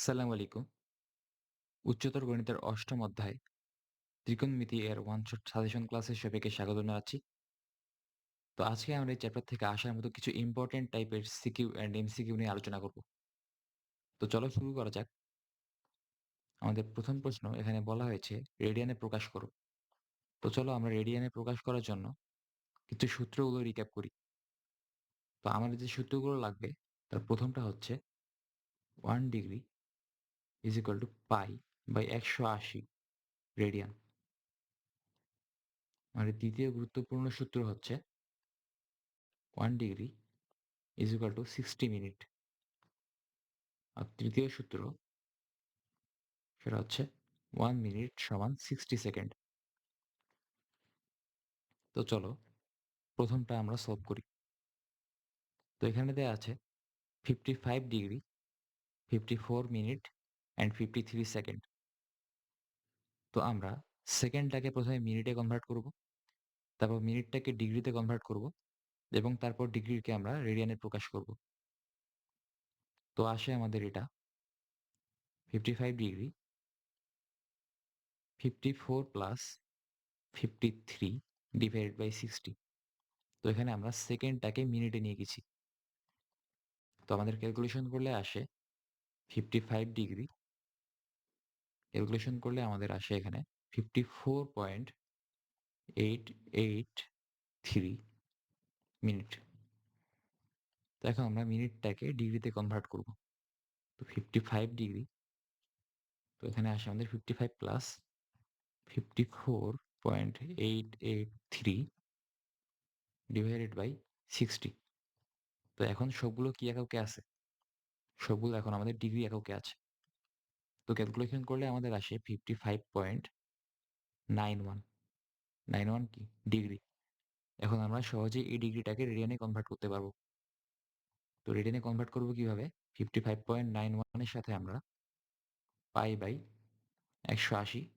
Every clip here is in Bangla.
আসসালামু আলাইকুম। উচ্চতর গণিতের অষ্টম অধ্যায়, ত্রিকোণমিতি এর ওয়ান শট সাজেশন ক্লাসে সবাইকে স্বাগত জানাচ্ছি। তো আজকে আমরা এই চ্যাপ্টার থেকে আসার মতো কিছু ইম্পোর্টেন্ট টাইপের সিকিউ অ্যান্ড এমসিকিউ নিয়ে আলোচনা করব। তো চলো শুরু করা যাক। আমাদের প্রথম প্রশ্ন এখানে বলা হয়েছে রেডিয়ানে প্রকাশ করো। তো চলো আমরা রেডিয়ানে প্রকাশ করার জন্য কিছু সূত্রগুলো রিক্যাপ করি। তো আমাদের যে সূত্রগুলো লাগবে, তার প্রথমটা হচ্ছে one degree is equal to pi by 180 radian. আমাদের দ্বিতীয় গুরুত্বপূর্ণ সূত্র হচ্ছে 1 degree is equal to 60 minute. আর তৃতীয় সূত্র সেটা হচ্ছে 1 মিনিট সমান 60 সেকেন্ড। তো চলো প্রথমটা আমরা সলভ করি। তো এখানে দেয়া আছে 55 ডিগ্রি, 54 মিনিট অ্যান্ড 53 সেকেন্ড। তো আমরা সেকেন্ডটাকে প্রথমে মিনিটে কনভার্ট করব। তারপর মিনিটটাকে ডিগ্রিতে কনভার্ট করব এবং তারপর ডিগ্রিকে আমরা রেডিয়ানে প্রকাশ করব। তো আসে আমাদের এটা 55 ডিগ্রি 54 প্লাস 53 ডিভাইডেড বাই 60 তো এখানে আমরা সেকেন্ডটাকে মিনিটে নিয়ে গেছি। তো আমাদের ক্যালকুলেশন করলে আসে 55 ডিগ্রি ক্যালকুলেশন করলে আমাদের আসে এখানে 54.883 মিনিট। তো এখন আমরা মিনিটটাকে ডিগ্রিতে কনভার্ট করব। তো 55 ডিগ্রি তো এখানে আসে আমাদের 55 প্লাস 54.883 ডিভাইডেড বাই 60 তো এখন সবগুলো কি এককে আছে? সবগুলো এখন আমাদের ডিগ্রি এককে আছে। তো ক্যালকুলেশন করলে আমাদের আসে 55.91 91 কি? ডিগ্রি। এখন আমরা সহজেই এই ডিগ্রিটাকে রেডিয়ানে কনভার্ট করতে পারব। তো রেডিয়ানে কনভার্ট করব কীভাবে? 55.91 এর সাথে আমরা পাই বাই একশো আশি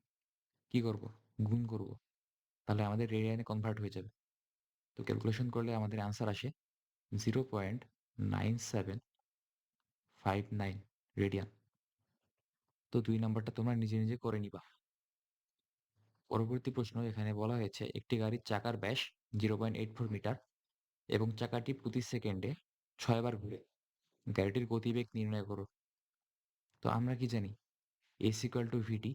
কী করব গুণ করব। তাহলে আমাদের রেডিয়ানে কনভার্ট হয়ে যাবে। তো ক্যালকুলেশন করলে আমাদের আনসার আসে 0.9759 রেডিয়ান। তো দুই নাম্বারটা তোমরা নিজে, নিজে করে নিবা। পরবর্তী প্রশ্ন এখানে বলা হয়েছে একটি গাড়ির চাকার ব্যাস 0.84 মিটার এবং চাকাটি প্রতি সেকেন্ডে ৬ বার ঘুরে। গাড়িটির গতিবেগ নির্ণয় করো। তো আমরা কি জানি? s ইকুয়াল টু vt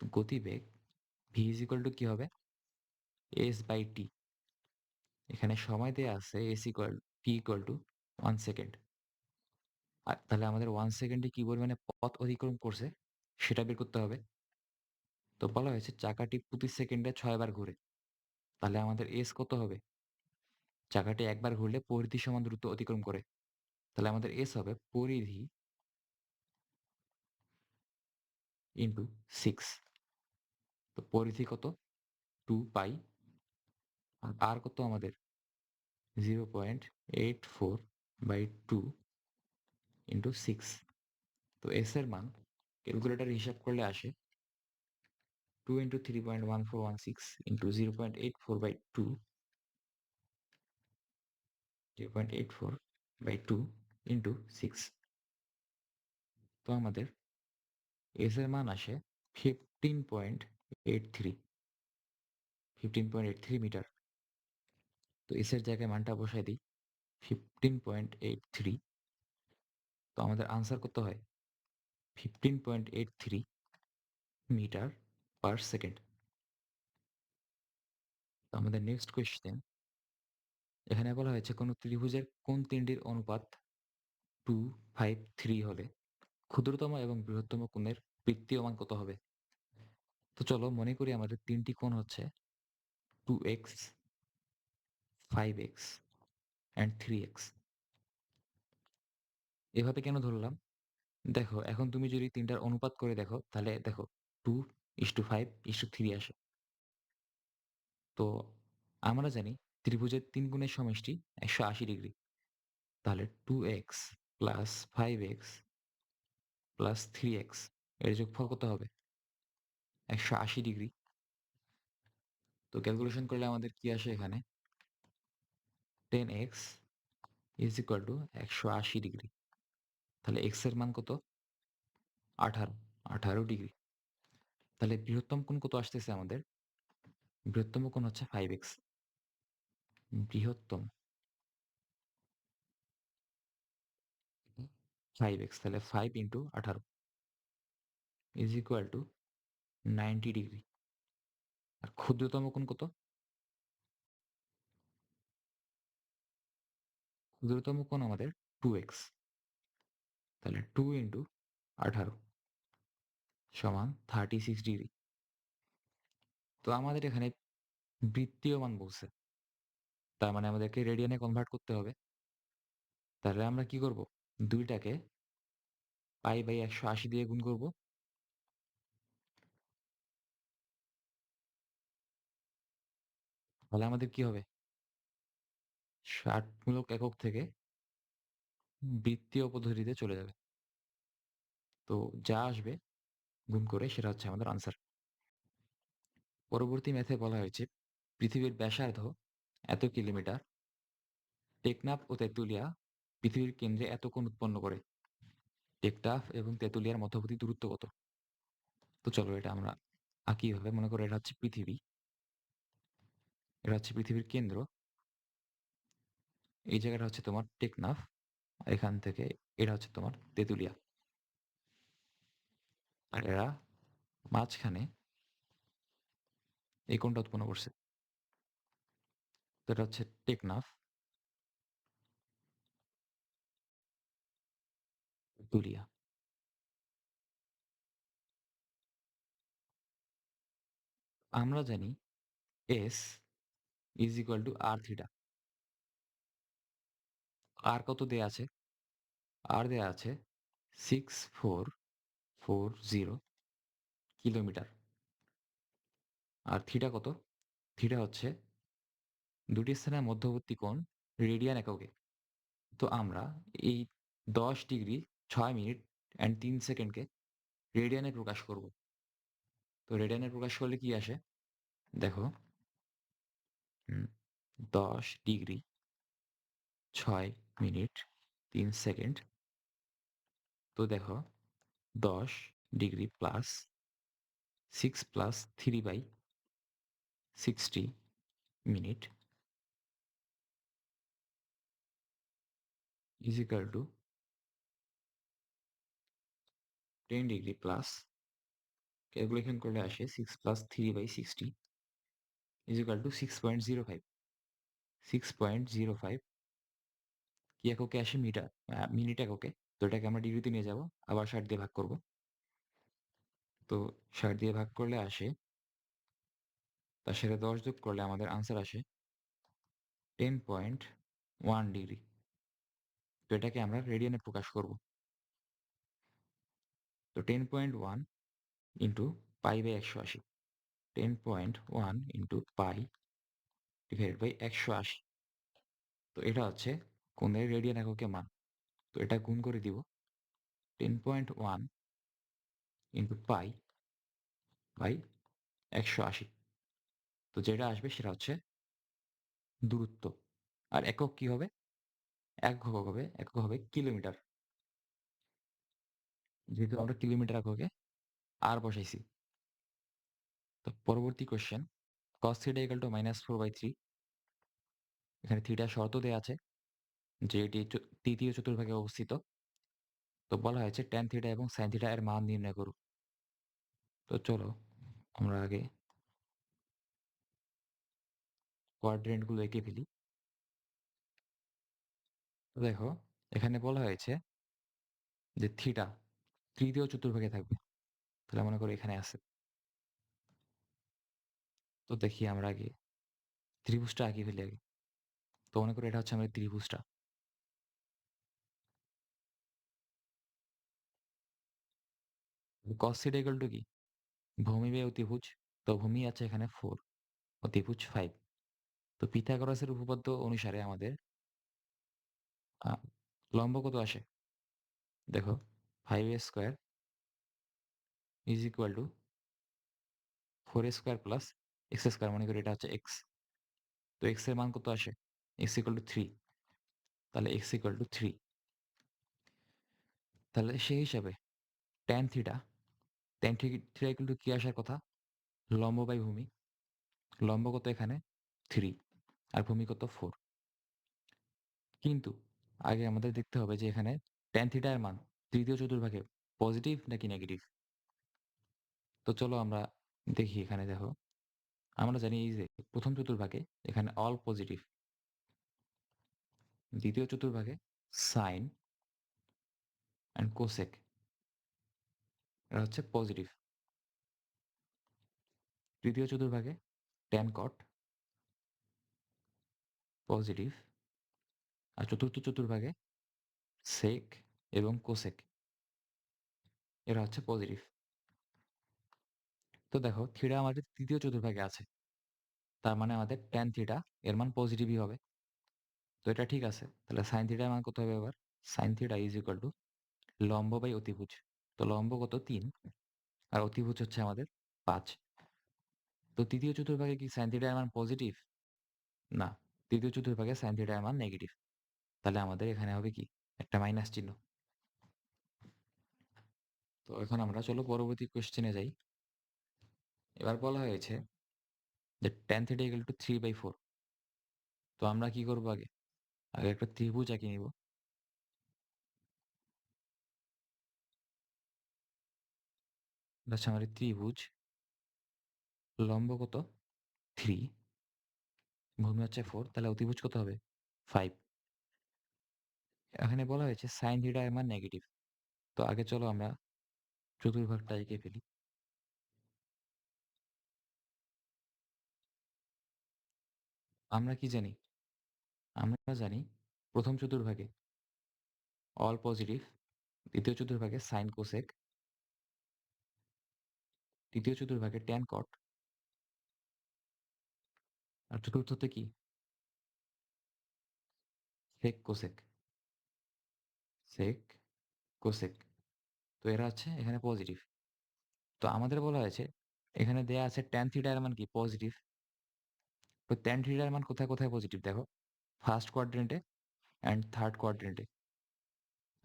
গতিবেগ v ইজ ইকুয়াল টু কি হবে? এস বাই টি এখানে সময় দেয়া আছে s equal t equal to one second. তাহলে আমাদের 1 সেকেন্ডে কি পরিমাণে পথ অতিক্রম করছে, সেটা বের করতে হবে। তো বলা হয়েছে চাকাটি প্রতি সেকেন্ডে ৬ বার ঘুরে। তাহলে আমাদের s কত হবে? চাকাটি একবার ঘুরলে পরিধি সমান দূরত্ব অতিক্রম করে। তাহলে আমাদের s হবে পরিধি ইনটু 6 তো পরিধি কত? 2 পাই আর কত আমাদের? 0.84 বাই 2 ইনটু সিক্স তো এস এর মান ক্যালকুলেটরে হিসাব করলে আসে 2 into 3.1416 into 0.84 by 2 0.84 by two into six তো আমাদের এস এর মান আসে 15.83 15.83 মিটার। তো s এর জায়গায় মানটা বসাই দিই 15.83 তো আমাদের আনসার কত হয়? 15.83 মিটার পার সেকেন্ড। তো আমাদের নেক্সট কোয়েশ্চেন এখানে বলা হয়েছে কোনো ত্রিভুজের কোন তিনটির অনুপাত 2, 5, 3 হলে ক্ষুদ্রতম এবং বৃহত্তম কোণের বৃত্তীয় মান কত হবে? তো চলো মনে করি আমাদের তিনটি কোণ হচ্ছে 2x, 5x অ্যান্ড 3x এভাবে কেন ধরলাম? দেখো, এখন তুমি যদি তিনটার অনুপাত করে দেখো, তাহলে দেখো 2:5:3 আসে। তো আমরা জানি ত্রিভুজের তিন গুণের সমষ্টি 180 ডিগ্রি। তাহলে 2x plus 5x plus 3x এর যোগফল কত হবে? 180 ডিগ্রি। তো ক্যালকুলেশন করলে আমাদের কি আসে এখানে? 10x is equal to 180 degree. তাহলে x এর মান কত? 18, 18 ডিগ্রি। তাহলে বৃহত্তম কোণ কত আসতেছে আমাদের? বৃহত্তম কোণ হচ্ছে ফাইভ এক্স বৃহত্তম ফাইভ এক্স তাহলে five into 18 is equal to 90 degree. আর ক্ষুদ্রতম কোণ কত? ক্ষুদ্রতম কোণ আমাদের 2x তাহলে 2 ইনটু 18 সমান 36 ডিগ্রি। তো আমাদের এখানে বৃত্তীয় মান বলছে। তার মানে আমাদেরকে রেডিয়ানে কনভার্ট করতে হবে। তাহলে আমরা কি করব? ২ টাকে পাই বাই ১৮০ দিয়ে গুণ করব। তাহলে আমাদের কি হবে? ষাটমূলক একক থেকে বৃত্তীয় পদ্ধতিতে চলে যাবে। তো যা আসবে গুণ করে সেটা হচ্ছে আমাদের আনসার। পরবর্তী ম্যাথে বলা হয়েছে, পৃথিবীর ব্যাসার্ধ এত কিলোমিটার। টেকনাফ ও তেঁতুলিয়া পৃথিবীর কেন্দ্রে এত কোণ উৎপন্ন করে। টেকটাফ এবং তেঁতুলিয়ার মধ্যবর্তী দূরত্ব কত? তো চলো এটা আমরা আঁকি এভাবে। মনে করো এটা হচ্ছে পৃথিবী। এটা হচ্ছে পৃথিবীর কেন্দ্র। এই জায়গাটা হচ্ছে তোমার টেকনাফ। আর এখান থেকে এটা হচ্ছে তোমার তেঁতুলিয়া। আর এরা মাঝখানে এই কোনটা উৎপন্ন করছে। তো এটা হচ্ছে টেকনাফ। তেঁতুলিয়া। আমরা জানি S is equal to r theta. R কত দেয়া আছে? আর দেয়া আছে 6440 কিলোমিটার। আর থিটা কত? থিটা হচ্ছে দুটি স্থানের মধ্যবর্তী কোণ রেডিয়ান এককে। তো আমরা এই ১০ ডিগ্রি ছয় মিনিট অ্যান্ড তিন সেকেন্ডকে রেডিয়ানে প্রকাশ করব। তো রেডিয়ানে প্রকাশ করলে কি আসে? দেখো ১০ ডিগ্রি ৬ মিনিট ৩ সেকেন্ড। তো দেখো ১০ degree plus 6 plus 3 by 60 minute is equal to 10 degree plus, calculation করলে আসে 6 plus 3 by 60 is equal to 6.05 6.05 কি এককে আসে মিটার মিনিট এককে তো এটাকে আমরা ডিগ্রিতে নিয়ে যাব, আবার 60 দিয়ে ভাগ করব। তো 60 দিয়ে ভাগ করলে আসে তার সাথে 10 যোগ করলে আমাদের আনসার আসে 10.1 ডিগ্রি তো এটাকে আমরা রেডিয়ানে প্রকাশ করব। তো 10.1 ইন্টু পাই বাই একশো আশি। Ten point one into pi divide by একশো আশি। তো এটা হচ্ছে কোণের রেডিয়ান এককে মান তো এটা গুণ করে দিব। Ten point one into pi by একশো আশি। তো যেটা আসবে সেটা হচ্ছে দূরত্ব। আর একক কি হবে? একক হবে একক হবে কিলোমিটার। যেহেতু আমরা কিলোমিটার এককে আর বসাইছি। তো পরবর্তী question cos theta equal to minus four by three এখানে থিটা শর্ত দেওয়া আছে। যে এটি তৃতীয় চতুর্ভাগে অবস্থিত। তো বলা হয়েছে ট্যান থিটা এবং সাইন থিটা এর মান নির্ণয় করুক তো চলো, আমরা আগে কোয়াড্রেন্টগুলো এঁকে ফেলি। দেখো, এখানে বলা হয়েছে যে থিটা তৃতীয় চতুর্ভাগে থাকবে। তাহলে মনে করো এখানে আছে। তো দেখি আমরা আগে ত্রিভুজটা আঁকি ফেলি আগে। তো মনে করো এটা হচ্ছে আমাদের ত্রিভুজটা। Cos থিটা টু কি? ভূমি বাই অতিভুজ, তো ভূমি আছে এখানে ফোর অতিভুজ ফাইভ তো পিথাগোরাসের উপপাদ্য অনুসারে আমাদের লম্ব কত আসে? দেখো five A square is equal to four A square plus X square মনে করি এটা হচ্ছে এক্স তো এক্সের মান কত আসে? এক্স ইকুয়াল টু থ্রি তাহলে এক্স ইকুয়াল টু থ্রি তাহলে সেই হিসাবে ট্যান থিটা ট্যান থিটা কিন্তু কি আসার কথা? লম্ব বাই ভূমি। লম্ব কত এখানে? থ্রি আর ভূমি কত? ফোর কিন্তু আগে আমাদের দেখতে হবে যে এখানে ট্যান থিটার মান তৃতীয় চতুর্ভাগে পজিটিভ নাকি নেগেটিভ তো চলো আমরা দেখি এখানে দেখো। আমরা জানি এই যে প্রথম চতুর্ভাগে এখানে অল পজিটিভ দ্বিতীয় চতুর্ভাগে সাইন অ্যান্ড কোসেক এটা হচ্ছে পজিটিভ তৃতীয় চতুর্ভাগে ট্যান কট পজিটিভ আর চতুর্থ চতুর্ভাগে সেক এবং কোসেক এরা হচ্ছে পজিটিভ তো দেখো থিটা আমাদের তৃতীয় চতুর্ভাগে আছে, তার মানে আমাদের ট্যান থিটা এর মান পজিটিভই হবে। তো এটা ঠিক আছে, তাহলে সাইন থিটার মান কত হবে এবার? Sine theta is equal to লম্ব বাই অতিভুজ। তো লম্ব কত তিন, আর অতিভুজ হচ্ছে আমাদের পাঁচ। তো তৃতীয় চতুর্ভাগে কি সাইন থিটার মান পজিটিভ? না, তৃতীয় চতুর্ভাগে সাইন থিটার মান নেগেটিভ। তাহলে আমাদের এখানে হবে কি? একটা মাইনাস চিহ্ন। তো এখন আমরা চলো পরবর্তী কোশ্চেনে যাই। এবার বলা হয়েছে যে tan theta equal to three by four তো আমরা কি করব আগে? আগে একটা ত্রিভুজ আঁকে নিব। আমাদের ত্রিভুজ লম্ব কত? থ্রি ভূমি হচ্ছে ফোর তাহলে অতিভুজ কত হবে? ফাইভ এখানে বলা হয়েছে সাইন থিটা এর মান নেগেটিভ তো আগে চলো আমরা চতুর্ভাগটা এঁকে ফেলি। আমরা কি জানি? আমরা জানি প্রথম চতুর্ভাগে অল পজিটিভ দ্বিতীয় চতুর্ভাগে সাইন কোসেক তৃতীয় চতুর্ভাগে ট্যান কট আর চতুর্থতে কি? সেক কোসেক সেক কোসেক তো এরা হচ্ছে এখানে পজিটিভ তো আমাদের বলা হয়েছে, এখানে দেয়া আছে ট্যান থিটার মান কি? পজিটিভ তো ট্যান থিটার মান কোথায় কোথায় পজিটিভ দেখো ফার্স্ট কোয়াড্রেন্টে অ্যান্ড থার্ড কোয়াড্রেন্টে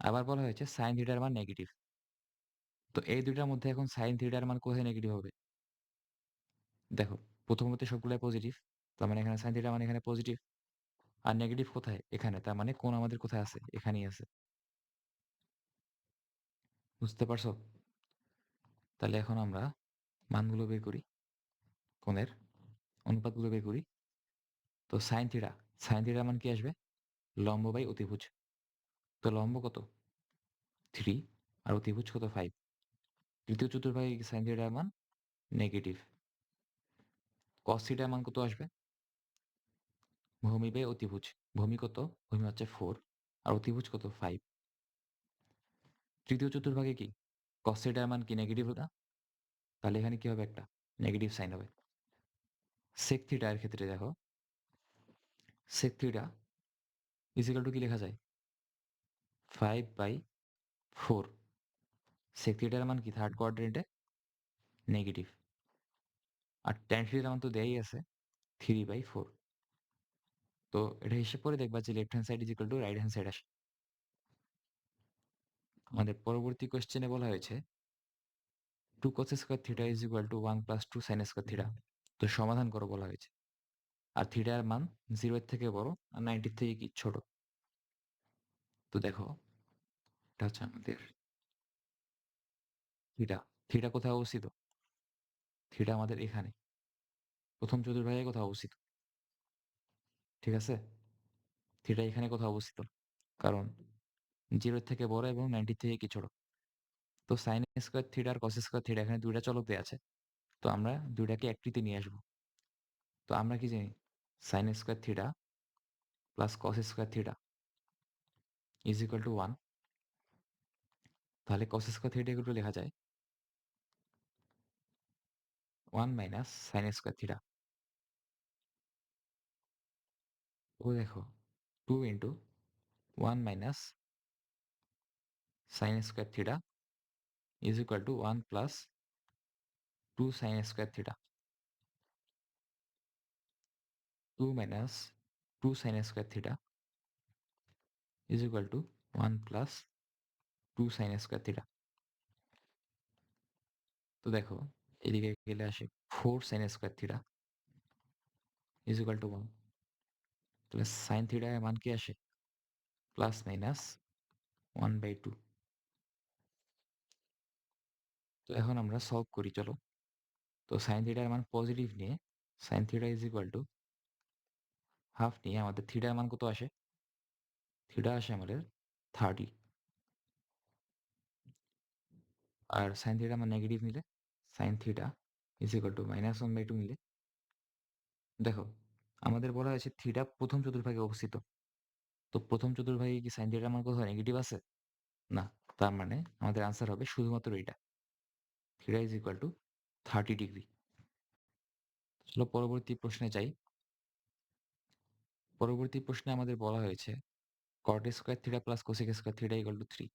আবার বলা হয়েছে সাইন থিটার মান নেগেটিভ তো এই দুইটার মধ্যে এখন সাইন থিটার মান কোথায় নেগেটিভ হবে? দেখো, প্রথমত সবগুলাই পজিটিভ তার মানে এখানে সাইন থিটার মানে এখানে পজিটিভ আর নেগেটিভ কোথায়? এখানে, তার মানে কোন আমাদের কোথায় আছে? এখানেই আছে। বুঝতে পারছ? তাহলে এখন আমরা মানগুলো বের করি, কোণের অনুপাতগুলো বের করি। তো সাইন থিটা সাইন থিটার মান কি আসবে? লম্ব বাই অতিভুজ। তো লম্ব কত? থ্রি আর অতিভুজ কত? ফাইভ তৃতীয় চতুর্ভাগে সাইন থিটার মান নেগেটিভ কস থিটার মান কত আসবে? ভূমি বাই অতিভুজ। ভূমি কত? ভূমি হচ্ছে ফোর আর অতিভুজ কত? ফাইভ তৃতীয় চতুর্ভাগে কি? কস থিটার মান কি নেগেটিভ না তাহলে এখানে কি হবে একটা? নেগেটিভ সাইন হবে। সেক থিটা এর ক্ষেত্রে দেখো। সেক থিটা টু কি লেখা যায়? ফাইভ বাই ফোর সেক থিটার মান কি? থার্ড কোয়াড্রেন্টে নেগেটিভ আর ট্যান থিটার মান তো দেয়াই আছে থ্রি বাই ফোর তো এটা হিসেব করে দেখবা যে left hand side is equal to right hand side আসে। আমাদের পরবর্তী কোশ্চেনে বলা হয়েছে two cos square theta is equal to one plus two sine square theta তো সমাধান করো বলা হয়েছে। আর থিটার মান জিরো এর থেকে বড় আর নাইনটির থেকে কি? ছোট। তো দেখো এটা হচ্ছে আমাদের থিটা থিটা কোথায় অবস্থিত? থিটা আমাদের এখানে। প্রথম চতুর্ভাগে কোথাও অবস্থিত? ঠিক আছে? থিটা এখানে কোথাও অবস্থিত? কারণ জিরো থেকে বড় এবং নাইনটি থেকে কি ছোট। তো সাইন স্কোয়ার থিটা আর কস স্কোয়ার থিটা এখানে দুইটা চলক দেওয়া আছে। তো আমরা দুইটাকে একটিতে নিয়ে আসব। তো আমরা কি জানি? Sine square theta plus cos square theta is equal to one তাহলে কস স্কোয়ার থিটা এগুলো লেখা যায়। One minus sine square theta ও দেখো two into one minus sine square theta is equal to one plus two sine square theta two minus two sine square theta is equal to one plus two sine square theta তো দেখো এদিকে গেলে আসে 4 sin square theta is equal to 1 তাহলে sin থিটা মান কি আসে? প্লাস মাইনাস 1 বাই টু তো এখন আমরা সলভ করি, চলো। তো sin থিটা এর মান পজিটিভ নিয়ে, sin theta is equal to half নিয়ে আমাদের থিটা এর মান কত আসে? থিটা আসে আমাদের 30 আর sin থিটা মান নেগেটিভ নিলে sin theta is equal to minus one by two নিলে দেখো, আমাদের বলা হয়েছে থিটা প্রথম চতুর্ভাগে অবস্থিত। তো প্রথম চতুর্ভাগে কি sin থিটার মান কোথাও নেগেটিভ আছে? না, তার মানে আমাদের আনসার হবে শুধুমাত্র এটা। Theta is equal to thirty degree চলো পরবর্তী প্রশ্নে যাই। পরবর্তী প্রশ্নে আমাদের বলা হয়েছে cot square theta plus cosec square theta equal to three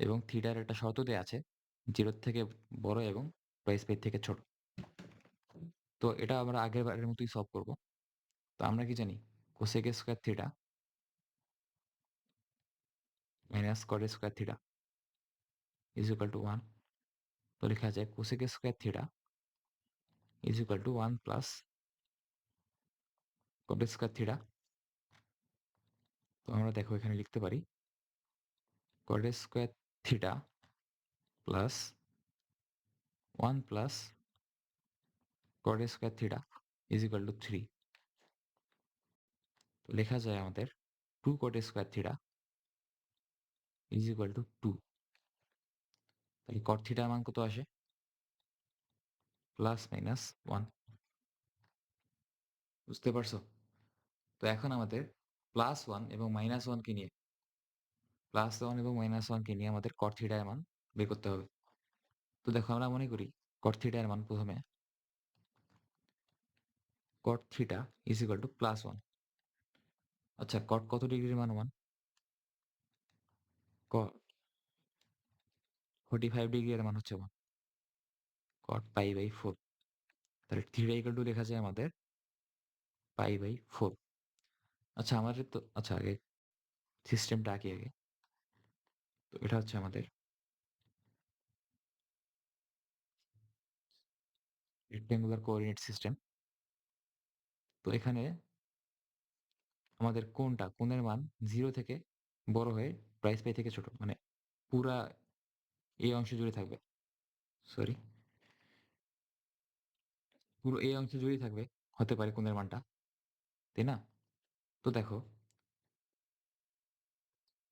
এবং থিটার একটা শর্ত দেওয়া আছে জিরোর থেকে বড় এবং প্রাইস পের থেকে ছোট। তো এটা আমরা আগের বারের মতোই সলভ করব। তো আমরা কি জানি? Cosec square theta minus cot square theta is equal to one তো লেখা যায় cosec square theta is equal to one plus cot square theta তো আমরা দেখো এখানে লিখতে পারি। Cot square theta plus one plus cot square theta is equal to three তো লেখা যায় আমাদের two cot square theta is equal to two two cot থিটার মান কত আসে? প্লাস মাইনাস ওয়ান বুঝতে পারছ? তো এখন আমাদের প্লাস ওয়ান এবং মাইনাস ওয়ানকে নিয়ে প্লাস ওয়ান এবং মাইনাস ওয়ানকে নিয়ে আমাদের কট থিটার মান বের করতে হবে। তো দেখো আমরা মনে করি কট এর মান প্রথমে cot theta is equal to plus one আচ্ছা কট কত ডিগ্রির মান one cot forty five degree এর মান হচ্ছে one cot pi by four তাহলে থিটা ইকুয়াল টু লেখা যায় আমাদের পাই বাই ফোর আচ্ছা আমাদের তো আচ্ছা আগে সিস্টেমটা আঁকি আগে। তো এটা হচ্ছে আমাদের রেক্টেঙ্গুলার কোঅর্ডিনেট সিস্টেম তো এখানে আমাদের কোনটা? কোণের মান জিরো থেকে বড় হয়ে প্রাইস পাই থেকে ছোট মানে পুরা এই অংশ জুড়ে থাকবে। সরি পুরো এই অংশ জুড়েই থাকবে, হতে পারে কোণের মানটা। তাই না? তো দেখো,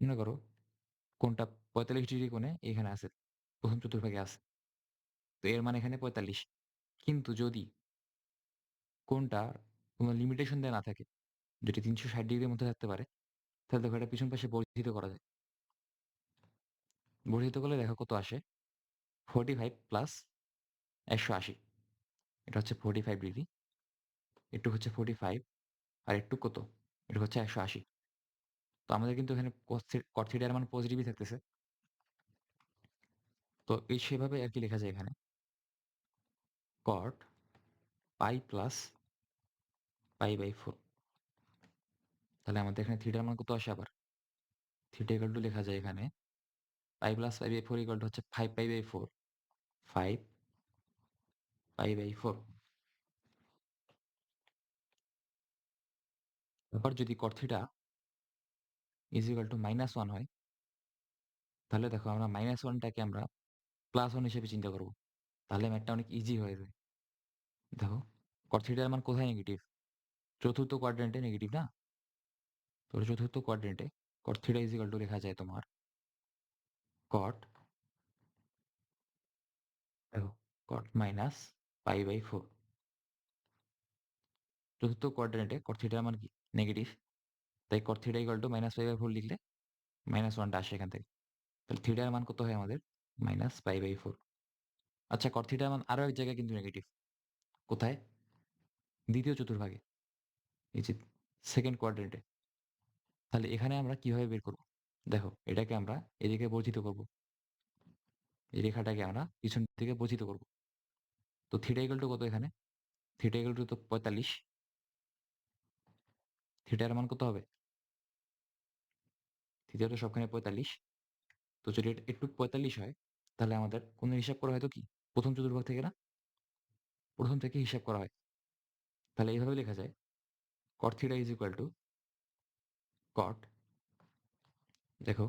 মনে করো কোনটা পঁয়তাল্লিশ ডিগ্রি কোণে এখানে আছে, প্রথম চতুর্ভাগে আছে। তো এর মানে এখানে পঁয়তাল্লিশ। কিন্তু যদি কোনটা কোনো লিমিটেশন দেওয়া না থাকে, যেটি তিনশো ষাট ডিগ্রির মধ্যে থাকতে পারে, তাহলে দেখো এটা পিছন পাশে বর্ধিত করা যায়। বর্ধিত করলে দেখো কত আসে? ফোর্টি ফাইভ প্লাস একশো আশি। এটা হচ্ছে ফোর্টি ফাইভ ডিগ্রি একটু হচ্ছে ফোর্টি ফাইভ আর একটু কত? এটা হচ্ছে একশো আশি। তো আমাদের কিন্তু এখানে কট থিটার মান পজিটিভই থাকতেছে। তো এই সেভাবে আর কি লেখা যায় এখানে। Cot pi plus pi by four. তাহলে আমাদের এখানে থিটার মান কত আসে আবার? থিটা ইকাল টু লেখা যায় এখানে। Pi plus pi by four equal to হচ্ছে five pi by four. Five pi by four. এবার যদি cot theta is equal to minus one হয়, তাহলে দেখো আমরা মাইনাস ওয়ানটাকে আমরা প্লাস ওয়ান হিসেবে চিন্তা করব। তাহলে ম্যাথটা অনেক ইজি হয়ে যায়। দেখো কট থিটার মান কোথায় নেগেটিভ চতুর্থ কোয়াড্রেন্টে নেগেটিভ না? তো চতুর্থ কোয়াড্রেন্টে cot theta is equal to লেখা যায় তোমার কট দেখো cot minus pi by four চতুর্থ কোয়াড্রেন্টে কট থিটার মান কি? নেগেটিভ তাই cot theta equal to minus pi by four লিখলে মাইনাস ওয়ানটা আসে এখান থেকে। তাহলে থিটার মান কত হয় আমাদের? মাইনাস পাই বাই ফোর আচ্ছা কট থিটার মান আরও এক জায়গায় কিন্তু নেগেটিভ কোথায়? দ্বিতীয় চতুর্ভাগে। এই যে সেকেন্ড কোয়াড্রেন্টে তাহলে এখানে আমরা কীভাবে বের করব? দেখো, এটাকে আমরা এদিকে বর্ধিত করব। এই রেখাটাকে আমরা পিছন দিকে বর্ধিত করব। তো থিটা টু কত এখানে? থিটা ইকুয়াল টু তো পঁয়তাল্লিশ। থিটার মান কত হবে? থিটা তো সবখানে পঁয়তাল্লিশ। তো যদি একটু পঁয়তাল্লিশ হয়, তাহলে আমাদের কোন হিসাব করা হয়তো কি? প্রথম চতুর্ভাগ থেকে না? প্রথম থেকে হিসাব করা হয়। তাহলে এইভাবে লেখা যায় cot theta is equal to cot দেখো,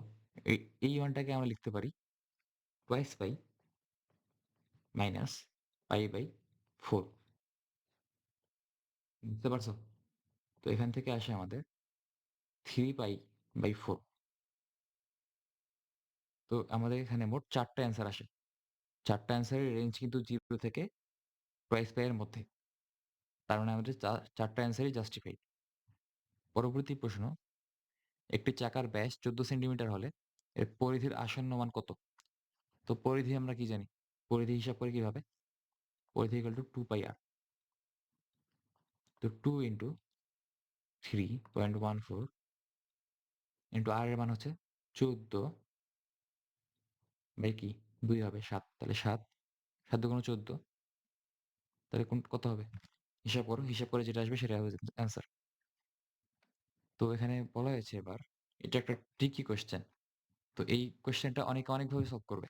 এই এই আমরা লিখতে পারি twice pi minus pi by four বুঝতে পারছ? তো এখান থেকে আসে আমাদের থ্রি পাই বাই ফোর তো আমাদের এখানে মোট ৪ টা অ্যান্সার আসে। চারটা অ্যান্সারের রেঞ্জ কিন্তু 0 থেকে পাই এর মধ্যে। তার মানে আমাদের চা ৪ টা অ্যান্সারই জাস্টিফাইড। পরবর্তী প্রশ্ন, একটি চাকার ব্যাস ১৪ সেন্টিমিটার হলে এর পরিধির আসন্ন মান কত? তো পরিধি আমরা কি জানি? পরিধি হিসাব করে কীভাবে? পরিধি ইকুয়াল টু 2 পাই আর। তো two into three point one four into r এর মান হচ্ছে 14 বাই কি? দুই হবে সাত তাহলে 7 7 দুগুণ 14 তাহলে কোন, কত হবে? হিসাব করো। হিসাব করে যেটা আসবে সেটা হবে অ্যান্সার। তো এখানে বলা হয়েছে এবার, এটা একটা ট্রিকি কোয়েশ্চেন। তো এই কোয়েশ্চেনটা অনেকে অনেকভাবে সলভ করবে।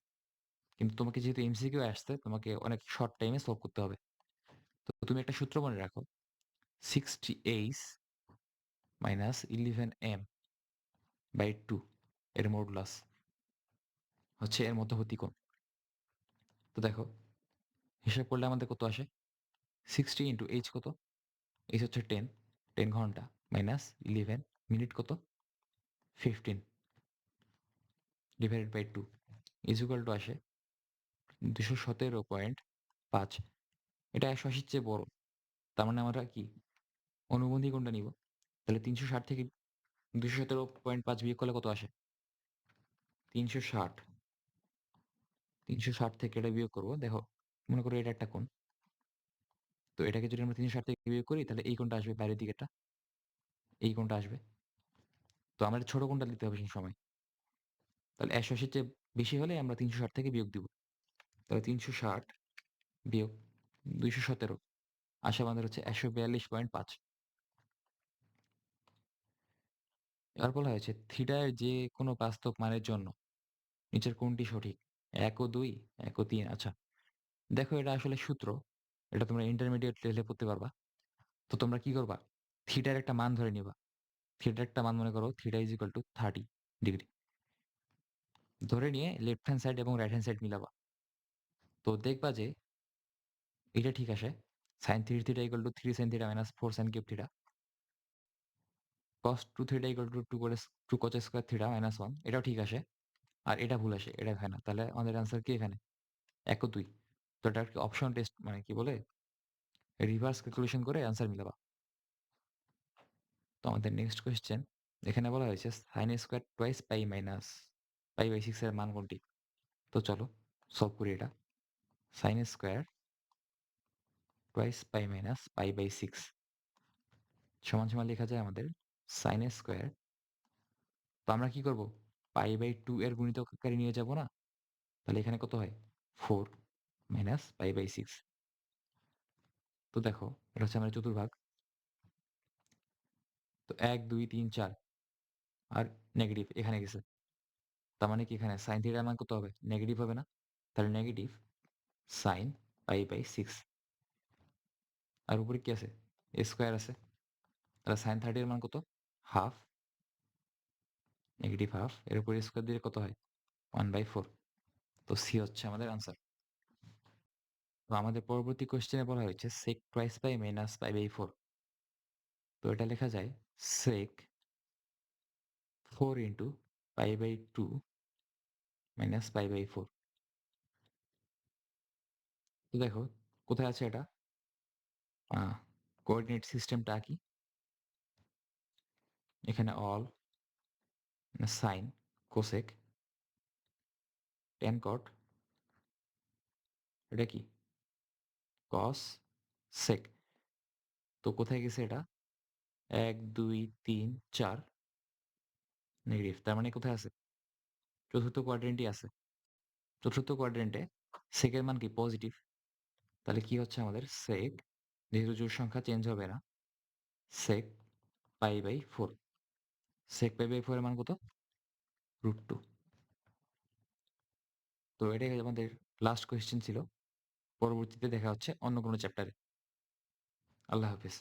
কিন্তু তোমাকে যেহেতু এমসিকিউ আসছে, তোমাকে অনেক শর্ট টাইমে সলভ করতে হবে। তো তুমি একটা সূত্র মনে রাখো। 60h মাইনাস 11m বাই 2 এর মডুলাস হচ্ছে এর মধ্যবর্তী কোণ। তো দেখো, হিসাব করলে আমাদের কত আসে? 60 ইনটু এইচ কত? এইচ হচ্ছে টেন টেন ঘণ্টা মাইনাস 11 মিনিট কত? 15 divided by two is equal to আসে 217.5 এটা একশো আশির চেয়ে বড়। তার মানে আমরা কি অনুবন্ধী কোনটা নিব। তাহলে 360 থেকে 217.5 বিয়োগ করলে কত আসে? 360 360 থেকে এটা বিয়োগ করব দেখো, মনে করো এটা একটা কোণ। তো এটাকে যদি আমরা 360 থেকে বিয়োগ করি তাহলে এই কোণটা আসবে বাইরের দিকেরটা। এই কোণটা আসবে। তো আমাদের ছোট কোণটা দিতে হবে সেই সময়। তাহলে 180 র চেয়ে বেশি হলে আমরা 360 থেকে বিয়োগ দিব। তাহলে 360 বিয়োগ 217 আসে আমাদের হচ্ছে 142.5 এবার বলা হয়েছে থিটার যে কোনো বাস্তব মানের জন্য নিচের কোনটি সঠিক? এক ও ২, ১ ও ৩ আচ্ছা। দেখো এটা আসলে সূত্র। এটা তোমরা ইন্টারমিডিয়েট লেভেলে পড়তে পারবা। তো তোমরা কি করবা? থিটার একটা মান ধরে নিবা। থিটার একটা মান মনে করো theta is equal to 30 degree. ধরে নিয়ে লেফট হ্যান্ড সাইড এবং রাইট হ্যান্ড সাইড মিলাবা। তো দেখবা যে এটা ঠিক আসে। sin 3 theta equal to 3 sin theta minus 4 sin cube theta. cos 2 theta equal to 2 cos 2 cos square theta minus one এটাও ঠিক আসে। আর এটা ভুল আসে। এটা হয় না। তাহলে আমাদের অ্যান্সার কি এখানে? এক ২। তো এটা একটা অপশন টেস্ট মানে কি বলে? রিভার্স ক্যালকুলেশন করে অ্যান্সার মিলাবা। তো আমাদের নেক্সট কোয়েশ্চেন এখানে বলা হয়েছে sin square twice pi minus pi by 6 এর মান কোনটি? তো চলো সলভ করি এটা। sin square twice pi minus pi by 6 সমান সমান লেখা যায় আমাদের sin স্কয়ার তো আমরা কি করব? পাই বাই 2 এর গুণিতক আকারে নিয়ে যাব না? তাহলে এখানে কত হয়? 4 মাইনাস পাই বাই 6 তো দেখো এটা হচ্ছে আমাদের চতুর্ভাগ। তো ১, ২, ৩, ৪ আর নেগেটিভ এখানে গেছে। তার মানে কি এখানে sin থিটার মান কত হবে? নেগেটিভ হবে না? তাহলে নেগেটিভ sin পাই বাই 6 আর উপরে কি আছে? স্কয়ার আছে। তাহলে 30 এর মান কত? হাফ নেগেটিভ হাফ এর উপরে স্কয়ার দিলে কত হয়? 1/4 তো সি হচ্ছে আমাদের আনসার। তো আমাদের পরবর্তী কোয়েশ্চেনে বলা হয়েছে sec twice pi minus pi by four তো এটা লেখা যায় sec four into pi by two minus pi by four তো দেখো কোথায় আছে এটা? কোঅর্ডিনেট সিস্টেমটা কি এখানে all sine, cosec, tan cot এটা কি? Cos, sec. তো কোথায় গেছে এটা? ১, ২, ৩, ৪ নেগেটিভ। তার মানে কোথায় আছে? চতুর্থ কোয়াড্রেন্টই আছে। চতুর্থ কোয়াড্রেন্টে সেকের মান কি? পজিটিভ। তাহলে কি হচ্ছে আমাদের? সেক যেহেতু জোড় সংখ্যা চেঞ্জ হবে না। Sec pi by 4 sec pi by 4 এর মান কত? √2 তো এটাই আমাদের লাস্ট কোয়েশ্চেন ছিল। পরবর্তীতে দেখা হচ্ছে অন্য কোনো চ্যাপ্টারে। আল্লাহ হাফেজ।